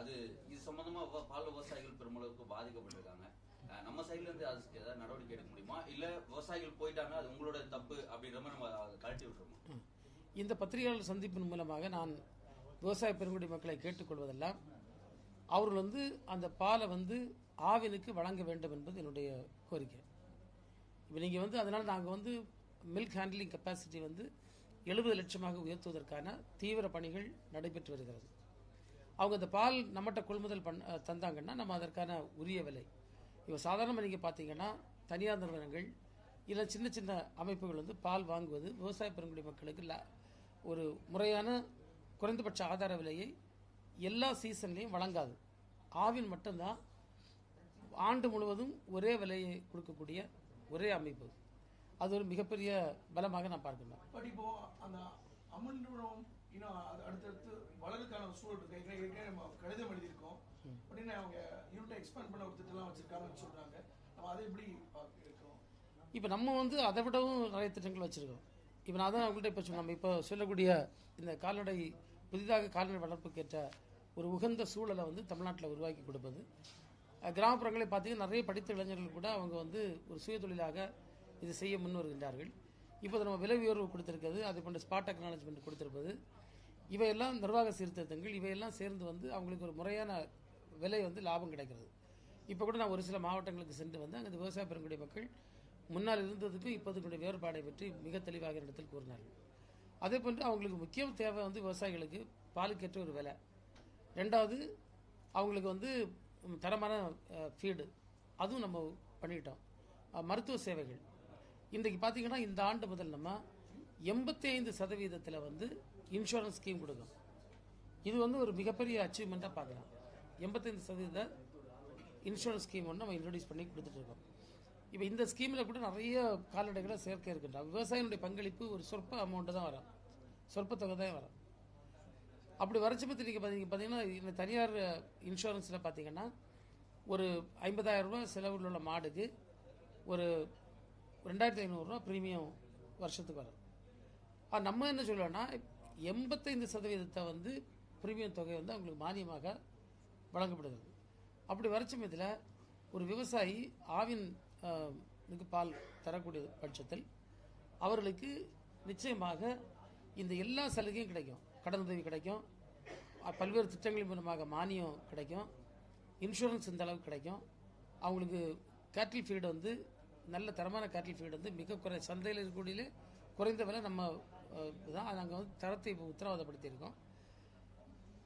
அது இது சம்பந்தமா பால் விவசாயிகள் பெருமளவுக்கு பாதிக்கப்பட்டிருக்காங்க. நம்ம சைட்ல இருந்து அதுக்கு ஏதாவது நடவடிக்கை எடுக்க முடியுமா? இல்ல விவசாயிகள் போயிட்டாங்க அது உங்களோட தப்பு அப்படின்ற மாதிரி நம்ம கழட்டி விட்டுருமா இந்த பத்திரிகையாளர் சந்திப்பின் மூலமாக நான் விவசாய பெருங்குடி மக்களை கேட்டுக்கொள்வதெல்லாம் அவர்கள் வந்து அந்த பாலை வந்து ஆவினுக்கு வழங்க வேண்டும் என்பது என்னுடைய கோரிக்கை. இப்போ நீங்கள் வந்து அதனால் நாங்கள் வந்து மில்க் ஹேண்ட்லிங் கெப்பாசிட்டி வந்து எழுபது லட்சமாக உயர்த்துவதற்கான தீவிர பணிகள் நடைபெற்று வருகிறது. அவங்க அந்த பால் நம்மகிட்ட கொள்முதல் பண்ண தந்தாங்கன்னா நம்ம அதற்கான உரிய விலை. இப்போ சாதாரணமாக நீங்கள் பார்த்தீங்கன்னா தனியார் நிறுவனங்கள் இல்லை சின்ன சின்ன அமைப்புகள் வந்து பால் வாங்குவது விவசாய பெருங்குடி மக்களுக்கு ல- ஒரு முறையான குறைந்தபட்ச ஆதார விலையை எல்லா சீசன்லேயும் வழங்காது. ஆவின் மட்டும்தான் ஆண்டு முழுவதும் ஒரே விலையை கொடுக்கக்கூடிய ஒரே அமைப்பு. அது ஒரு மிகப்பெரிய பலமாக நான் பார்க்கணும் பட் இப்போ அந்த அமுல் நிறுவனம் இன்னும் அடுத்தடுத்து வளருக்கான ஒரு சூழல் இருக்கு. ஏற்கனவே ஏற்கனவே நம்ம கடிதம் எழுதியிருக்கோம். அப்படின்னு அவங்க யூனிட்டை எக்ஸ்பேண்ட் பண்ண ஒரு திட்டம்லாம் வச்சிருக்காங்கன்னு சொல்றாங்க. நம்ம அதை எப்படி இருக்கோம்? இப்போ நம்ம வந்து அதை விடவும் நிறைய திட்டங்கள் வச்சிருக்கோம். இப்போ நான் தான் உங்கள்கிட்ட இப்போ சொன்னோம் நம்ம இப்போ சொல்லக்கூடிய இந்த கால்நடை புதிதாக கால்நடை வளர்ப்புக்கேற்ற ஒரு உகந்த சூழலை வந்து தமிழ்நாட்டில் உருவாக்கி கொடுப்பது. கிராமப்புறங்களை பார்த்தீங்கன்னா நிறைய படித்த இளைஞர்கள் கூட அவங்க வந்து ஒரு சுயதொழிலாக இது செய்ய முன் வருகின்றார்கள் இப்போ நம்ம விலை உயர்வு கொடுத்திருக்கிறது அது போன்ற ஸ்பாட் டெக்னாலஜிமெண்ட் கொடுத்திருப்பது. இவையெல்லாம் நிர்வாக சீர்திருத்தங்கள் இவையெல்லாம் சேர்ந்து வந்து அவங்களுக்கு ஒரு முறையான விலை வந்து லாபம் கிடைக்கிறது. இப்போ கூட நான் ஒரு சில மாவட்டங்களுக்கு சென்று வந்து அங்கே விவசாய பெருங்குடி மக்கள் முன்னால் இருந்ததுக்கும் இப்போதுக்குடைய வேறுபாடை பற்றி மிக தெளிவாக இடத்தில் கூறினார்கள். அதே போன்று அவங்களுக்கு முக்கிய தேவை வந்து விவசாயிகளுக்கு பாலுக்கேற்ற ஒரு விலை. ரெண்டாவது அவங்களுக்கு வந்து தரமான ஃபீடு அதுவும் நம்ம பண்ணிட்டோம் மருத்துவ சேவைகள். இன்றைக்கு பார்த்தீங்கன்னா இந்த ஆண்டு முதல் நம்ம எண்பத்தி ஐந்து சதவீதத்தில் வந்து இன்சூரன்ஸ் ஸ்கீம் கொடுக்கும் இது வந்து ஒரு மிகப்பெரிய அச்சீவ்மெண்ட்டாக பார்க்கலாம். எண்பத்தைந்து சதவீத இன்சூரன்ஸ் ஸ்கீம் ஒன்று நம்ம இன்ட்ரடியூஸ் பண்ணி கொடுத்துட்டு இருக்கோம் இப்போ இந்த ஸ்கீமில் கூட நிறைய கால்நடைகளை சேர்க்க இருக்கின்றன. விவசாயினுடைய பங்களிப்பு ஒரு சொற்ப அமௌண்ட்டு தான் வரும். சொற்ப தொகை தான் வரும். அப்படி வரச்சபத்தில் நீங்கள் பார்த்தீங்க பார்த்தீங்கன்னா இந்த தனியார் இன்சூரன்ஸில் பார்த்தீங்கன்னா ஒரு ஐம்பதாயிரரூபா செலவில் உள்ள மாடுக்கு ஒரு ரெண்டாயிரத்தி ஐநூறுரூவா ப்ரீமியம் வருஷத்துக்கு வரும். நம்ம என்ன சொல்லுவோம்னா எண்பத்தைந்து சதவீதத்தை வந்து பிரீமியம் தொகை வந்து அவங்களுக்கு மானியமாக வழங்கப்படுகிறது. அப்படி வரச்சமயத்தில் ஒரு விவசாயி ஆவின் இதுக்கு பால் தரக்கூடிய பட்சத்தில் அவர்களுக்கு நிச்சயமாக இந்த எல்லா சலுகையும் கிடைக்கும். கடனுதவி கிடைக்கும். பல்வேறு திட்டங்களின் மூலமாக மானியம் கிடைக்கும். இன்சூரன்ஸ் இந்த அளவுக்கு கிடைக்கும். அவங்களுக்கு கேட்டில் ஃபீடு வந்து நல்ல தரமான கேட்டில் ஃபீடு வந்து மிக குறை சந்தையில் இருக்கக்கூடிய குறைந்த விலை நம்ம தான் நாங்கள் வந்து தரத்தை இப்போ உத்தரவாதப்படுத்தியிருக்கோம்.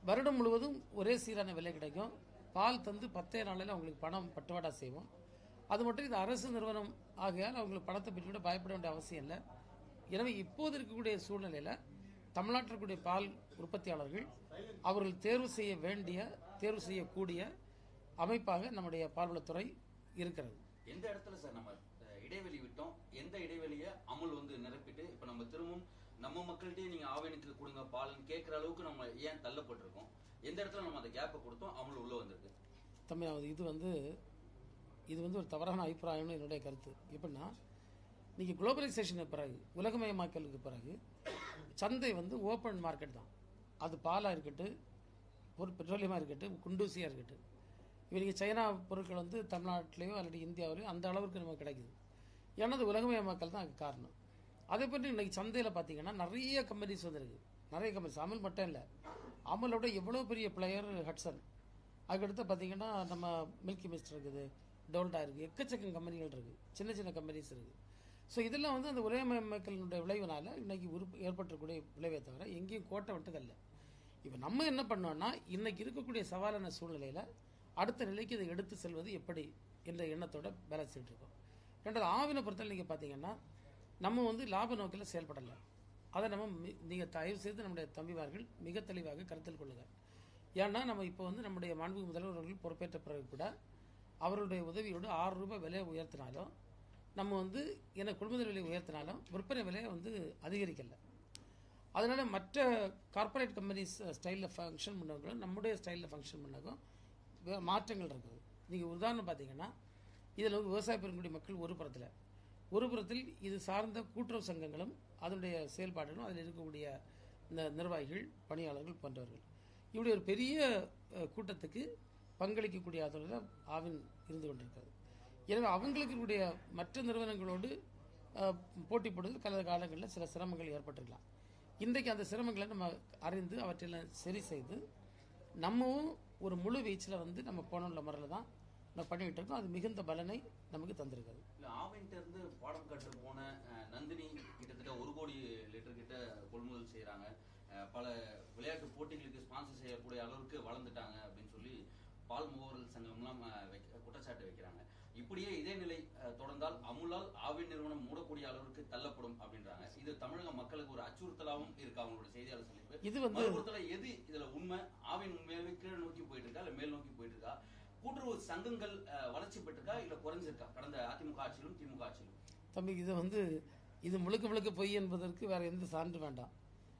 வருடம் முழுவதும் ஒரே சீரான விலை கிடைக்கும். பால் தந்து பத்தே நாளில் அவங்களுக்கு பணம் பட்டுவாடா செய்வோம். அது மட்டும் இது அரசு நிறுவனம் ஆகையால் அவங்களுக்கு பணத்தை பற்றி பயப்பட வேண்டிய அவசியம் இல்லை. எனவே இப்போது இருக்கக்கூடிய சூழ்நிலையில் தமிழ்நாட்டில் இருக்கக்கூடிய பால் உற்பத்தியாளர்கள் அவர்கள் தேர்வு செய்ய வேண்டிய தேர்வு செய்யக்கூடிய அமைப்பாக நம்முடைய பால்வளத்துறை இருக்கிறது. எந்த இடத்துல சார் நம்ம இடைவெளி விட்டோம்? எந்த இடைவெளியை அமுல் வந்து நிரப்பிட்டு இப்போ நம்ம திரும்பவும் நம்ம மக்கள்கிட்டயே நீங்க ஆவேனுக்கு கொடுங்க பால்னு கேட்குற அளவுக்கு நம்ம ஏன் தள்ளப்பட்டிருக்கோம்? எந்த இடத்துல நம்ம அந்த கேப்பை கொடுத்தோம் அவங்களும் உள்ள வந்திருக்கு. தம்பி இது வந்து இது வந்து ஒரு தவறான அபிப்பிராயம்னு என்னுடைய கருத்து. எப்படின்னா நீங்கள் குளோபலைசேஷனுக்கு பிறகு உலகமயமாக்கலுக்கு பிறகு சந்தை வந்து ஓப்பன் மார்க்கெட் தான். அது பாலாக இருக்கட்டும் ஒரு பெட்ரோலியமாக இருக்கட்டும் குண்டூசியாக இருக்கட்டும். இப்போ நீங்கள் சைனா பொருட்கள் வந்து தமிழ்நாட்டிலேயோ அல்லது இந்தியாவிலேயோ அந்த அளவுக்கு நமக்கு கிடைக்குது. ஏன்னா அது உலகமயமாக்கல் தான் அதுக்கு காரணம். அதே போன்று இன்னைக்கு சந்தையில் பார்த்தீங்கன்னா நிறைய கம்பெனிஸ் வந்துருக்கு. நிறைய கம்பெனிஸ் அமல் மட்டும் இல்லை. அமலோட எவ்வளோ பெரிய பிளேயர் ஹட்சன் அதுக்கடுத்து பார்த்தீங்கன்னா நம்ம மில்கி மிஸ்ட் இருக்குது டோல்டா இருக்குது எக்கச்சக்கம் கம்பெனிகள் இருக்குது சின்ன சின்ன கம்பெனிஸ் இருக்குது ஸோ இதெல்லாம் வந்து அந்த உலகமயமாக்கலினுடைய விளைவுனால இன்னைக்கு உருப்பு ஏற்பட்டிருக்கக்கூடிய விளைவை தவிர எங்கேயும் கோட்டை விட்டதல்ல இப்போ நம்ம என்ன பண்ணோம்னா இன்னைக்கு இருக்கக்கூடிய சவாலான சூழ்நிலையில் அடுத்த நிலைக்கு இதை எடுத்து செல்வது எப்படி என்ற எண்ணத்தோட வேலை செய்துட்டு இருக்கோம். ரெண்டாவது ஆவினை பொறுத்தவரை நீங்கள் பார்த்தீங்கன்னா நம்ம வந்து லாப நோக்கில் செயல்படலை. அதை நம்ம மி- தயவு செய்து நம்முடைய தம்பிமார்கள் மிக தெளிவாக கருத்தில் கொள்ளுங்கள். ஏன்னா நம்ம இப்போ வந்து நம்முடைய மாண்பு முதல்வர் அவர்கள் பொறுப்பேற்ற பிறகு கூட அவர்களுடைய உதவியோடு ஆறு ரூபாய் விலையை உயர்த்தினாலும் நம்ம வந்து ஏன்னா கொள்முதல் விலையை உயர்த்தினாலும் விற்பனை விலையை வந்து அதிகரிக்கலை. அதனால் மற்ற கார்ப்பரேட் கம்பெனிஸ் ஸ்டைலில் ஃபங்க்ஷன் பண்ணவங்களும் நம்முடைய ஸ்டைலில் ஃபங்க்ஷன் பண்ணக்கும் மாற்றங்கள் இருக்குது. நீங்கள் உதாரணம் பார்த்தீங்கன்னா இதில் வந்து விவசாய பெருங்குடி மக்கள் ஒரு புறத்தில். ஒருபுறத்தில் இது சார்ந்த கூட்டுறவு சங்கங்களும் அதனுடைய செயல்பாடுகளும் அதில் இருக்கக்கூடிய இந்த நிர்வாகிகள் பணியாளர்கள் போன்றவர்கள். இப்படி ஒரு பெரிய கூட்டத்துக்கு பங்களிக்கக்கூடிய அதோட ஆவின் இருந்து கொண்டிருக்கிறது. எனவே அவங்களுக்கு கூடிய மற்ற நிறுவனங்களோடு போட்டிப்படுவது போட்டி கடந்த காலங்களில் சில சிரமங்கள் ஏற்பட்டிருக்கலாம். இன்றைக்கு அந்த சிரமங்களை நம்ம அறிந்து அவற்றையெல்லாம் சரி செய்து நம்மவும் ஒரு முழு வீச்சில் வந்து நம்ம போன உள்ள முறையில் தான் நம்ம பண்ணிக்கிட்டு இருக்கோம். அது மிகுந்த பலனை நமக்கு தந்திருக்கிறது. இல்ல ஆவின்ட்ட இருந்து பாடம் கற்று போன நந்தினி கிட்டத்தட்ட ஒரு கோடி லிட்டர் கிட்ட கொள்முதல் செய்றாங்க. அஹ், பல விளையாட்டு போட்டிகளுக்கு ஸ்பான்சர் செய்யக்கூடிய அளவுக்கு வளர்ந்துட்டாங்க அப்படின்னு சொல்லி பால் முகவர்கள் சங்கம்லாம் குற்றச்சாட்டு வைக்கிறாங்க. இப்படியே இதே நிலை தொடர்ந்தால் அமுலால் ஆவின் நிறுவனம் மூடக்கூடிய அளவுக்கு தள்ளப்படும் அப்படின்றாங்க. இது தமிழக மக்களுக்கு ஒரு அச்சுறுத்தலாகவும் இருக்கு. அவங்களோட செய்தியாளர் சந்திப்பு. இது வந்து எது இதுல உண்மை? ஆவின் உண்மையாவே கீழ் நோக்கி போயிட்டு இருக்கா? இல்ல மேல் நோக்கி போயிட்டு இருக்கா? கூட்டுறவு சங்கங்கள் வளர்ச்சி பெற்றிருக்கா இல்ல குறைஞ்சிருக்கா? கடந்த அதிமுக ஆட்சியிலும் திமுக ஆட்சியிலும். தம்பி இது வந்து இது முழுக்க முழுக்க பொய் என்பதற்கு வேற எந்த சான்று வேண்டாம்.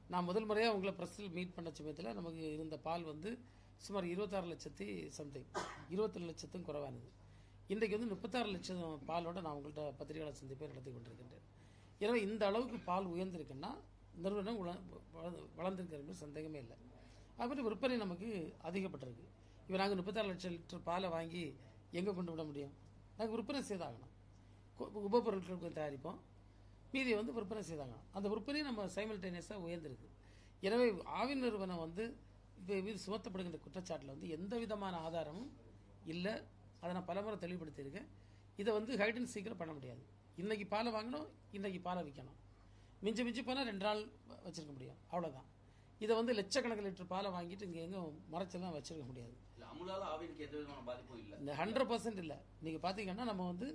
நான் முதல் முறையாக உங்களை ப்ரெஸ்ஸில் மீட் பண்ண சமயத்தில் நமக்கு இருந்த பால் வந்து சுமார் இருபத்தாறு லட்சத்தி சம்திங் இருபத்தேழு லட்சத்தும் குறைவானது. இன்றைக்கு வந்து முப்பத்தாறு லட்சம் பாலோட நான் உங்கள்கிட்ட பத்திரிகையாளர் சந்திப்பை நடத்தி கொண்டிருக்கின்றேன். எனவே இந்த அளவுக்கு பால் உயர்ந்திருக்குன்னா நிறுவனம் உல- வள- சந்தேகமே இல்லை. அதுமாதிரி விற்பனை நமக்கு அதிகப்பட்டிருக்கு. இப்போ நாங்கள் முப்பத்தாறு லட்சம் லிட்டர் பாலை வாங்கி எங்கே கொண்டு விட முடியும்? நாங்கள் விற்பனை செய்தாகணும். கு- தயாரிப்போம். மீதியை வந்து விற்பனை செய்தாகணும். அந்த விற்பனையும் நம்ம சைமல்டேனியஸாக உயர்ந்திருக்கு. எனவே ஆவின் நிறுவனம் வந்து இப்போ மீது சுமத்தப்படுகின்ற குற்றச்சாட்டில் வந்து எந்த விதமான ஆதாரமும் இல்லை. அதை நான் பலமுறை தெளிவுபடுத்தியிருக்கேன். இதை வந்து ஹைடன் சீக்கிரம் பண்ண முடியாது. இன்றைக்கி பாலை வாங்கணும் இன்றைக்கி பாலை விற்கணும். மிஞ்சி மிஞ்சி போனால் ரெண்டு நாள் வச்சுருக்க முடியும். அவ்வளோதான் இதை வந்து லட்சக்கணக்கில் லிட்டர் பாலை வாங்கிட்டு இங்கே எங்கே மறைச்செல்லாம் வச்சுருக்க முடியாது. அமுலால ஆவினுக்கு எந்த விதமான பாதிப்பும் இல்லை. இந்த ஹண்ட்ரட் பர்சன்ட் இல்லை. நீங்கள் பார்த்தீங்கன்னா நம்ம வந்து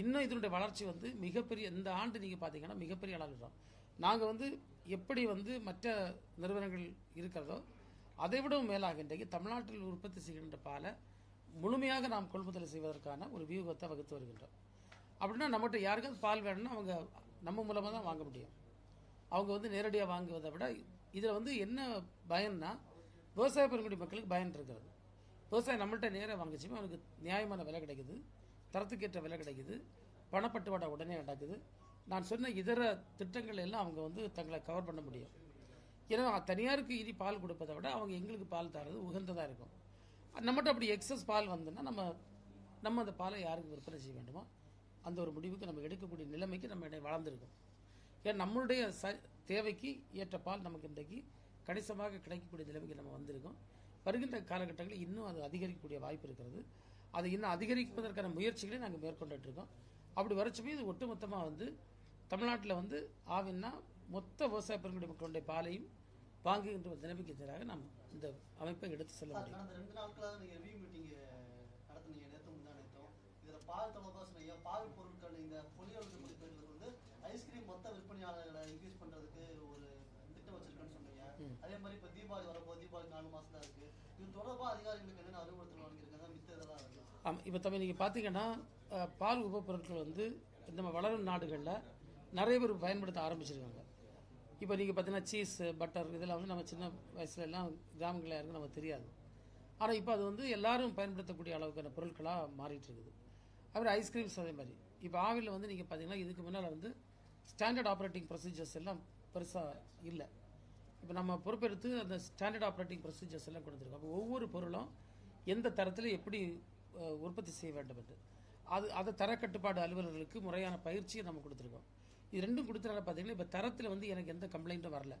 இன்னும் இதனுடைய வளர்ச்சி வந்து மிகப்பெரிய இந்த ஆண்டு நீங்கள் பார்த்தீங்கன்னா மிகப்பெரிய அளவில் நாங்கள் வந்து எப்படி வந்து மற்ற நிறுவனங்கள் இருக்கிறதோ அதை விடவும் மேலாக இன்றைக்கு தமிழ்நாட்டில் உற்பத்தி செய்கின்ற பாலை முழுமையாக நாம் கொள்முதல் செய்வதற்கான ஒரு வியூகத்தை வகுத்து வருகின்றோம். அப்படின்னா நம்மகிட்ட யாருக்காவது பால் வேணும்னா அவங்க நம்ம மூலமாக தான் வாங்க முடியும். அவங்க வந்து நேரடியாக வாங்குவதை விட இதில் வந்து என்ன பயன்னா விவசாய பெருங்குடி மக்களுக்கு பயன் இருக்கிறது. விவசாயம் நம்மள்ட்ட நேராக வாங்கிச்சுமே அவனுக்கு நியாயமான விலை கிடைக்குது. தரத்துக்கேற்ற விலை கிடைக்குது. பணப்பட்டுவாடா உடனே நடக்குது நான் சொன்ன இதர திட்டங்கள் எல்லாம் அவங்க வந்து தங்களை கவர் பண்ண முடியும். ஏன்னா தனியாருக்கு இனி பால் கொடுப்பதை விட அவங்க எங்களுக்கு பால் தரது உகந்ததாக இருக்கும். நம்மகிட்ட அப்படி எக்ஸஸ் பால் வந்துன்னா நம்ம நம்ம அந்த பாலை யாருக்கு விற்பனை செய்ய வேண்டுமோ அந்த ஒரு முடிவுக்கு நம்ம எடுக்கக்கூடிய நிலைமைக்கு நம்ம இடையே வளர்ந்துருக்கோம். ஏன்னா நம்மளுடைய ச தேவைக்கு ஏற்ற பால் நமக்கு இன்றைக்கு கணிசமாக கிடைக்கக்கூடிய நிலைமைக்கு நம்ம வந்திருக்கோம். வருகின்ற காலகட்டங்களில் இன்னும் அது அதிகரிக்கக்கூடிய வாய்ப்பு இருக்கிறது. அதை இன்னும் அதிகரிப்பதற்கான முயற்சிகளை நாங்கள் மேற்கொண்டுட்டு இருக்கோம். அப்படி வரச்சமே இது ஒட்டுமொத்தமாக வந்து தமிழ்நாட்டில் வந்து ஆவின்னா மொத்த விவசாய பெருங்குடி மக்களுடைய பாலையும் வாங்குகின்ற ஒரு நிலைமைக்கு எதிராக நாம் இந்த அமைப்பை எடுத்து செல்ல முடியும். இதுல பால் தொடர்பாக பால் பொருட்கள் இந்த மதிப்பீடுகள் வந்து ஐஸ்கிரீம் மொத்த விற்பனையாளர்களை இன்க்ரீஸ் பண்றதுக்கு ஒரு திட்டம் வச்சிருக்கேன்னு சொன்னீங்க. அதே மாதிரி இப்ப தீபாவளி வரப்போது தீபாவளி நாலு மாசம் தான் இருக்கு. ஆமாம் இப்போ தமிழ் நீங்கள் பார்த்தீங்கன்னா பால் உபப்பொருட்கள் வந்து நம்ம வளரும் நாடுகளில் நிறைய பேர் பயன்படுத்த ஆரம்பிச்சிருக்காங்க. இப்போ நீங்கள் பார்த்தீங்கன்னா சீஸ் பட்டர் இதெல்லாம் வந்து நம்ம சின்ன வயசுல எல்லாம் கிராமங்களில் இருக்கு நமக்கு தெரியாது. ஆனால் இப்போ அது வந்து எல்லாரும் பயன்படுத்தக்கூடிய அளவுக்கான பொருட்களாக மாறிட்டு இருக்குது. அப்புறம் ஐஸ்கிரீம்ஸ் அதே மாதிரி. இப்போ ஆவியில் வந்து நீங்கள் பார்த்தீங்கன்னா இதுக்கு முன்னால் வந்து ஸ்டாண்டர்ட் ஆப்ரேட்டிங் ப்ரொசீஜர்ஸ் எல்லாம் பெருசாக இல்லை. இப்போ நம்ம பொறுப்பெடுத்து அந்த ஸ்டாண்டர்ட் ஆப்ரேட்டிங் ப்ரொசீஜர்ஸ் எல்லாம் கொடுத்துருக்கோம். அப்போ ஒவ்வொரு பொருளும் எந்த தரத்தில் எப்படி உற்பத்தி செய்ய வேண்டும் என்று. அது அதை தரக்கட்டுப்பாடு அலுவலர்களுக்கு முறையான பயிற்சியை நம்ம கொடுத்துருக்கோம். இது ரெண்டும் கொடுத்தனால பார்த்தீங்கன்னா இப்போ தரத்தில் வந்து எனக்கு எந்த கம்ப்ளைண்ட்டும் வரல.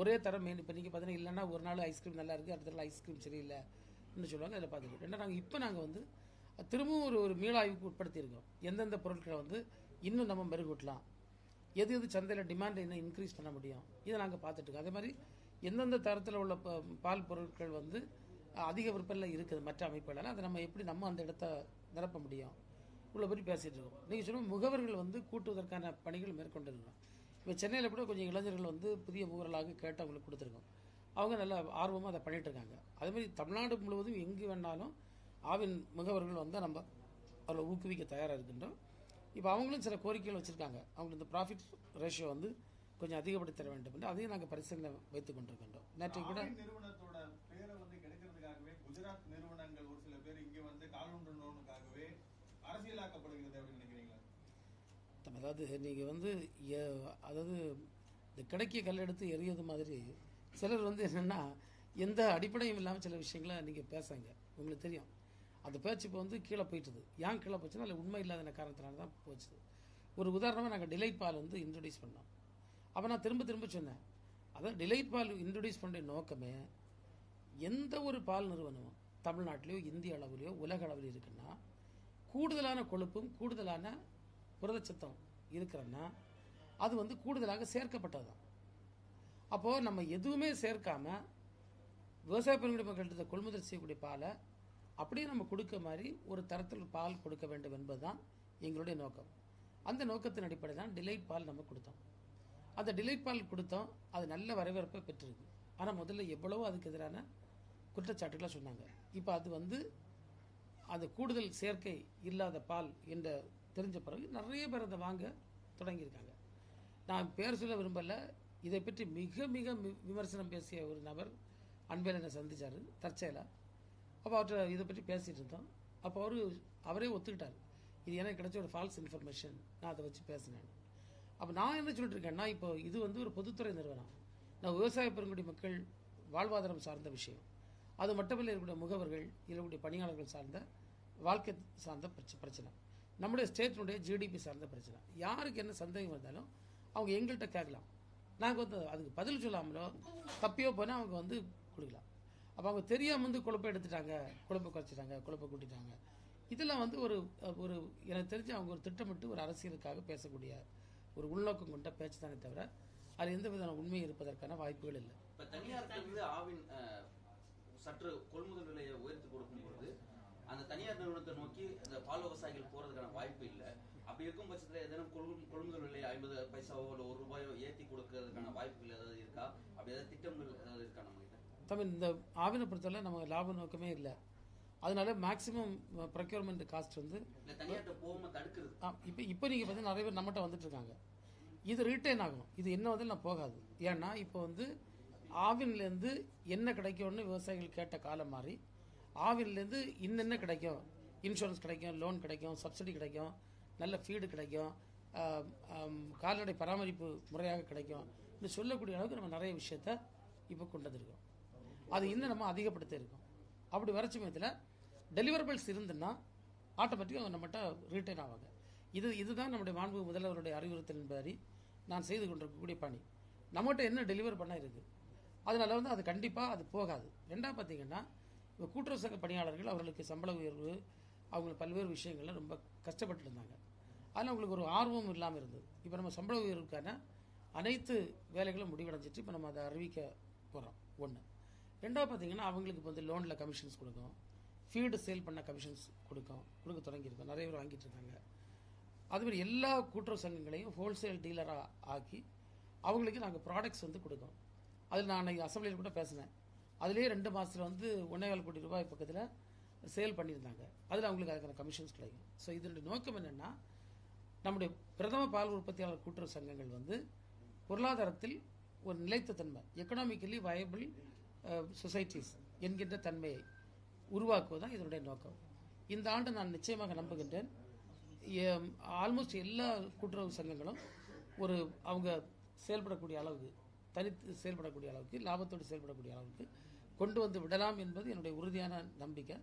ஒரே தரம் மெயின் இப்போ நீங்கள் பார்த்தீங்கன்னா இல்லைன்னா ஒரு நாள் ஐஸ்கிரீம் நல்லா இருக்குது அடுத்த நாள் ஐஸ்கிரீம் சரியில்லை சொல்லுவாங்க. அதில் பார்த்துருக்கோம் ரெண்டா நாங்கள் இப்போ நாங்கள் வந்து திரும்பவும் ஒரு ஒரு மீளாய்வுக்கு உட்படுத்தியிருக்கோம். எந்தெந்த பொருட்களை வந்து இன்னும் நம்ம மெருகூட்டலாம். எது எது சந்தையில் டிமாண்ட் இன்னும் இன்க்ரீஸ் பண்ண முடியும்? இதை நாங்கள் பார்த்துட்டு அதே மாதிரி எந்தெந்த தரத்தில் உள்ள ப- பால் பொருட்கள் வந்து அதிக விற்பனையில் இருக்குது மற்ற அமைப்புகளால். அதை நம்ம எப்படி நம்ம அந்த இடத்த நிரப்ப முடியும்? உள்ள பற்றி பேசிகிட்டு இருக்கோம். நீங்கள் சொன்ன முகவர்கள் வந்து கூட்டுவதற்கான பணிகள் மேற்கொண்டிருக்கிறோம். இப்போ சென்னையில் கூட கொஞ்சம் இளைஞர்கள் வந்து புதிய முகவர்களாக கேட்டு அவங்களுக்கு கொடுத்துருக்கோம். அவங்க நல்ல ஆர்வமாக அதை பண்ணிட்டு இருக்காங்க. அதே மாதிரி தமிழ்நாடு முழுவதும் எங்கு வேணாலும் ஆவின் முகவர்கள் வந்து நம்ம அவரை ஊக்குவிக்க தயாராக இருக்கின்றோம். இப்போ அவங்களும் சில கோரிக்கைகள் வச்சுருக்காங்க. அவங்களுக்கு இந்த ப்ராஃபிட் ரேஷியோ வந்து கொஞ்சம் அதிகப்படுத்தி தர வேண்டும் என்று. அதையும் நாங்கள் பரிசீலனை வைத்துக் கொண்டிருக்கின்றோம். நேற்றைக்கு கூட நிறுவனத்தோட பேரை வந்து கெடுக்கிறதுக்காகவே குஜராத் நிறுவனங்கள் ஒரு சில பேர் இங்க வந்து காலூன்றணுக்காகவே அரசியலாக்கப்படுகிறது அப்படின்னு நினைக்கிறீங்களா? அதாவது நீங்கள் வந்து அதாவது இந்த கிடைக்க கல் எடுத்து எறியது மாதிரி சிலர் வந்து என்னென்னா எந்த அடிப்படையும் இல்லாமல் சில விஷயங்களை நீங்கள் பேசுங்க உங்களுக்கு தெரியும். அந்த பேச்சு இப்போ வந்து கீழே போயிட்டுது. ஏன் கீழே போச்சுன்னா அதில் உண்மை இல்லாத காரணத்தினால தான் போச்சு ஒரு உதாரணமாக நாங்கள் டிலைட் பால் வந்து இன்ட்ரடியூஸ் பண்ணோம். அப்போ நான் திரும்ப திரும்ப சொன்னேன். அதான் டிலைட் பால் இன்ட்ரடியூஸ் பண்ணுற நோக்கமே எந்த ஒரு பால் நிறுவனமும் தமிழ்நாட்டிலையோ இந்திய அளவிலையோ உலக அளவில் இருக்குன்னா கூடுதலான கொழுப்பும் கூடுதலான புரதச்சத்தம் இருக்கிறன்னா அது வந்து கூடுதலாக சேர்க்கப்பட்டது தான் அப்போது நம்ம எதுவுமே சேர்க்காமல் விவசாய பெருங்குடி மக்கள்கிட்ட கொள்முதல் செய்யக்கூடிய பாலை அப்படியே நம்ம கொடுக்க மாதிரி ஒரு தரத்தில் பால் கொடுக்க வேண்டும் என்பதுதான் எங்களுடைய நோக்கம். அந்த நோக்கத்தின் அடிப்படையில் தான் டிலைட் பால் நம்ம கொடுத்தோம். அந்த டிலைட் பால் கொடுத்தோம் அது நல்ல வரவேற்பை பெற்றிருக்கு. ஆனால் முதல்ல எவ்வளவோ அதுக்கு எதிரான குற்றச்சாட்டுகளாக சொன்னாங்க. இப்போ அது வந்து அது கூடுதல் சேர்க்கை இல்லாத பால் என்ற தெரிஞ்ச பிறகு நிறைய பேர் அதை வாங்க தொடங்கியிருக்காங்க. நான் பேர் சொல்ல விரும்பலை. இதை பற்றி மிக மிக விமர்சனம் பேசிய ஒரு நபர் அன்பில் என்னை சந்திச்சார். தற்செயலாக அப்போ அவர்கிட்ட இதை பற்றி பேசிகிட்டு இருந்தோம். அப்போ அவர் அவரே ஒத்துக்கிட்டார். இது எனக்கு கிடைச்ச ஒரு ஃபால்ஸ் இன்ஃபர்மேஷன் நான் அதை வச்சு பேசினேன். அப்போ நான் என்ன சொல்லிட்டு இருக்கேன்னா இப்போ இது வந்து ஒரு பொதுத்துறை நிறுவனம். நான் விவசாய பெருங்குடி மக்கள் வாழ்வாதாரம் சார்ந்த விஷயம். அது மட்டுமில்லை இருக்கக்கூடிய முகவர்கள் இருக்கக்கூடிய பணியாளர்கள் சார்ந்த வாழ்க்கை சார்ந்த பிரச்சனை. நம்முடைய ஸ்டேட்டினுடைய ஜிடிபி சார்ந்த பிரச்சனை. யாருக்கு என்ன சந்தேகம் வந்தாலும் அவங்க எங்கள்கிட்ட கேட்கலாம். நாங்கள் வந்து அதுக்கு பதில் சொல்லாமலோ தப்பியோ போனால் அவங்க வந்து கொடுக்கலாம். அப்போ அவங்க தெரியாமல் வந்து குழப்பம் எடுத்துட்டாங்க. குழப்பம் குறைச்சிட்டாங்க குழப்பம் கூட்டிட்டாங்க. இதெல்லாம் வந்து ஒரு ஒரு எனக்கு தெரிஞ்சு அவங்க ஒரு திட்டமிட்டு ஒரு அரசியலுக்காக பேசக்கூடிய ஒரு உள்நோக்கம் கொண்ட பேச்சு தானே தவிர அது எந்த விதமான உண்மை இருப்பதற்கான வாய்ப்புகள் இல்லை. இப்போ தனியார் வந்து ஆவின் சற்று கொள்முதல் விலையை உயர்த்தி கொடுக்கும் பொழுது அந்த தனியார் நிறுவனத்தை நோக்கி அந்த பால் விவசாயிகள் போறதுக்கான வாய்ப்பு இல்லை. அப்படி இருக்கும் பட்சத்தில் ஏதேனும் கொள்- கொள்முதல் விலை ஐம்பது பைசாவோ இல்லை ஒரு ரூபாயோ ஏற்றி கொடுக்கறதுக்கான வாய்ப்புகள் ஏதாவது இருக்கா? அப்படி ஏதாவது திட்டங்கள் ஏதாவது இருக்கா நம்ம தமிழ் இந்த ஆவினை பொறுத்தவரை நம்ம லாப நோக்கமே இல்லை. அதனால மேக்ஸிமம் ப்ரொக்யூர்மெண்ட் காஸ்ட் வந்து இப்போ இப்போ நீங்கள் பார்த்தீங்கன்னா நிறைய பேர் நம்மகிட்ட வந்துட்டு இருக்காங்க. இது ரிட்டர்ன் ஆகும் இது என்ன வந்து நான் போகாது. ஏன்னா இப்போ வந்து ஆவின்லேருந்து என்ன கிடைக்கும்னு விவசாயிகள் கேட்ட காலம் மாறி ஆவின்லேருந்து இன்னென்ன கிடைக்கும்? இன்சூரன்ஸ் கிடைக்கும் லோன் கிடைக்கும் சப்சிடி கிடைக்கும் நல்ல ஃபீடு கிடைக்கும் கால்நடை பராமரிப்பு முறையாக கிடைக்கும். இந்த சொல்லக்கூடிய அளவுக்கு நம்ம நிறைய விஷயத்த இப்போ கொண்டு வந்திருக்கோம் அது இன்னும் நம்ம அதிகப்படுத்த இருக்கோம். அப்படி வர சமயத்தில் டெலிவரபிள்ஸ் இருந்துன்னா ஆட்டோமேட்டிக்காக அவங்க நம்மகிட்ட ரீட்டைன் ஆவாங்க. இது இதுதான் நம்முடைய மாண்பு முதல்வருடைய அறிவுறுத்தலின்படி நான் செய்து கொண்டிருக்கக்கூடிய பணி. நம்மகிட்ட என்ன டெலிவர் பண்ண இருக்குது அதனால வந்து அது கண்டிப்பாக அது போகாது. ரெண்டாவது பார்த்தீங்கன்னா இப்போ கூட்டுறவு சங்க பணியாளர்கள் அவர்களுக்கு சம்பள உயர்வு அவங்க பல்வேறு விஷயங்களில் ரொம்ப கஷ்டப்பட்டு இருந்தாங்க. அதில் அவங்களுக்கு ஒரு ஆர்வம் இல்லாமல் இருந்தது. இப்போ நம்ம சம்பள உயர்வுக்கான அனைத்து வேலைகளும் முடிவடைஞ்சிட்டு இப்போ நம்ம அதை அறிவிக்க போகிறோம் ஒன்று ரெண்டாவது பார்த்தீங்கன்னா அவங்களுக்கு இப்போ வந்து லோனில் கமிஷன்ஸ் கொடுக்கும். ஃபீல்டு சேல் பண்ண கமிஷன்ஸ் கொடுக்கும். கொடுக்க தொடங்கியிருக்கோம். நிறைய பேர் வாங்கிட்டு இருக்காங்க. அதுமாதிரி எல்லா கூட்டுறவு சங்கங்களையும் ஹோல்சேல் டீலராக ஆக்கி அவங்களுக்கு நாங்கள் ப்ராடக்ட்ஸ் வந்து கொடுக்கோம். அதில் நான் அன்னைக்கு அசம்பிளியில் கூட பேசினேன். அதுலேயே ரெண்டு மாதத்தில் வந்து ஒன்றேகால் கோடி ரூபாய் பக்கத்தில் சேல் பண்ணியிருந்தாங்க. அதில் அவங்களுக்கு அதுக்கான கமிஷன்ஸ் கிடைக்கும். ஸோ இதனுடைய நோக்கம் என்னென்னா நம்முடைய பிரதம பால் உற்பத்தியாளர் கூட்டுறவு சங்கங்கள் வந்து பொருளாதாரத்தில் ஒரு நிலைத்த தன்மை எக்கனாமிக்கலி வயபிள் சொசைட்டிஸ் என்கின்ற தன்மையை உருவாக்குவதுதான் இதனுடைய நோக்கம். இந்த ஆண்டு நான் நிச்சயமாக நம்புகின்றேன். ஆல்மோஸ்ட் எல்லா கூட்டுறவு சங்கங்களும் ஒரு அவங்க செயல்படக்கூடிய அளவுக்கு தனித்து செயல்படக்கூடிய அளவுக்கு லாபத்தோடு செயல்படக்கூடிய அளவுக்கு கொண்டு வந்து விடலாம் என்பது என்னுடைய உறுதியான நம்பிக்கை.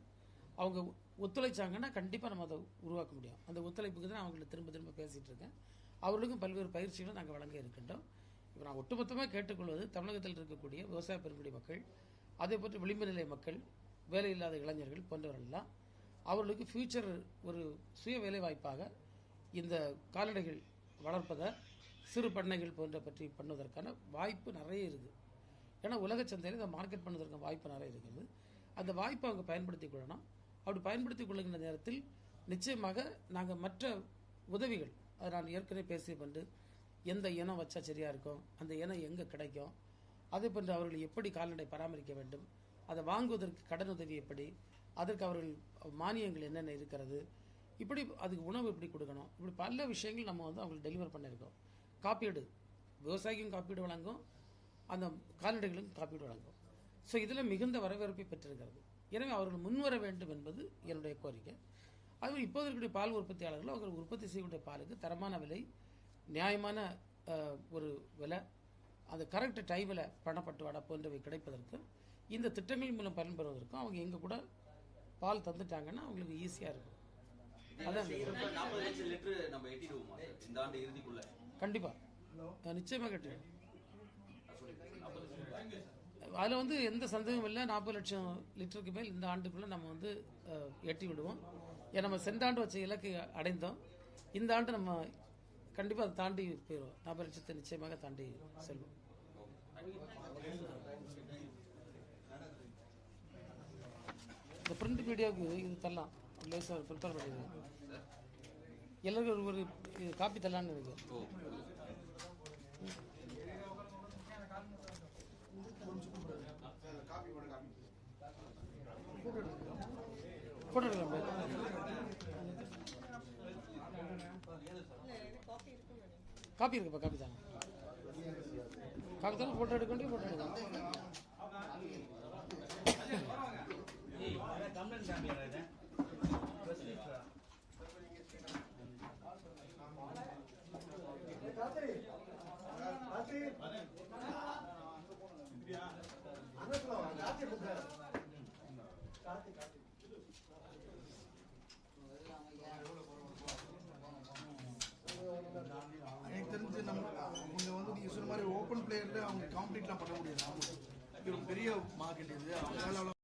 அவங்க ஒத்துழைச்சாங்கன்னா கண்டிப்பாக நம்ம அதை உருவாக்க முடியும். அந்த ஒத்துழைப்புக்கு தான் அவங்கள்ட்ட திரும்ப திரும்ப பேசிகிட்டு இருக்கேன். அவர்களுக்கும் பல்வேறு பயிற்சிகளும் நாங்கள் வழங்க இருக்கின்றோம். இப்போ நான் ஒட்டுமொத்தமாக கேட்டுக்கொள்வது தமிழகத்தில் இருக்கக்கூடிய விவசாய பெருங்குடி மக்கள் அதே போன்று விளிம்பு நிலை மக்கள் வேலை இல்லாத இளைஞர்கள் போன்றவர்கள்லாம் அவர்களுக்கு ஃபியூச்சர் ஒரு சுய வேலை வாய்ப்பாக இந்த கால்நடைகள் வளர்ப்பதை சிறு பண்ணைகள் போன்ற பற்றி பண்ணுவதற்கான வாய்ப்பு நிறைய இருக்குது. ஏன்னா உலக சந்தையில் இதை மார்க்கெட் பண்ணுவதற்கான வாய்ப்பு நிறைய இருக்கிறது. அந்த வாய்ப்பை அவங்க பயன்படுத்திக் கொள்ளணும் அப்படி பயன்படுத்திக் கொள்ளுகின்ற நேரத்தில் நிச்சயமாக நாங்கள் மற்ற உதவிகள் அதை நான் ஏற்கனவே பேசிய பண்டு எந்த இனம் வச்சா சரியாக இருக்கும்? அந்த இனம் எங்கே கிடைக்கும்? அதே போன்று அவர்கள் எப்படி கால்நடை பராமரிக்க வேண்டும்? அதை வாங்குவதற்கு கடன் உதவி எப்படி? அதற்கு அவர்கள் மானியங்கள் என்னென்ன இருக்கிறது? இப்படி அதுக்கு உணவு எப்படி கொடுக்கணும்? இப்படி பல விஷயங்கள் நம்ம வந்து அவங்களுக்கு டெலிவர் பண்ணியிருக்கோம். காப்பீடு. விவசாயிக்கும் காப்பீடு வழங்கும். அந்த கால்நடைகளுக்கும் காப்பீடு வழங்கும். ஸோ இதில் மிகுந்த வரவேற்பை பெற்றிருக்கிறது. எனவே அவர்கள் முன்வர வேண்டும் என்பது என்னுடைய கோரிக்கை. அதுவும் இப்போது இருக்கக்கூடிய பால் உற்பத்தியாளர்கள் அவர்கள் உற்பத்தி செய்யக்கூடிய பாலுக்கு தரமான விலை நியாயமான ஒரு விலை அந்த கரெக்ட் டைமில் பணப்பட்டுவாடா போன்றவை கிடைப்பதற்கு இந்த திட்டங்கள் மூலம் பயன்பெறுவதற்கும் அவங்க எங்க கூட பால் தந்துட்டாங்கன்னா அவங்களுக்கு ஈஸியாக இருக்கும். கண்டிப்பாக நிச்சயமாக கட்டிடும் அதில் வந்து எந்த சந்தேகமும் இல்லை. நாற்பது லட்சம் லிட்டருக்கு மேல் இந்த ஆண்டுக்குள்ளே நம்ம வந்து எட்டி விடுவோம். ஏன்னா நம்ம சென்ற ஆண்டு வச்ச இலக்கு அடைந்தோம். இந்த ஆண்டு நம்ம கண்டிப்பாக அதை தாண்டி போயிடும் நாற்பது லட்சத்தை நிச்சயமாக தாண்டி செல்வோம். இந்த பிரிண்ட் மீடியாவுக்கு இது தரலாம். லேசாக ப்ரிப்பேர் பண்ணிடுங்க. எல்லாருக்கும் ஒரு ஒரு இது காப்பி தரலான்னு இருக்கு ஓ எடுக்கலாம். காப்பி இருக்குப்பா காப்பி தாங்க. காப்பி தானே ஃபோட்டோ எடுக்க வேண்டிய ஃபோட்டோ எடுக்கலாம் நம்ம அவங்க வந்து நீங்க சொன்ன மாதிரி ஓப்பன் பிளேயர்ல அவங்க காம்பீட்லாம் பண்ண முடியாது. இது பெரிய மார்க்கெட் இது. அவங்களால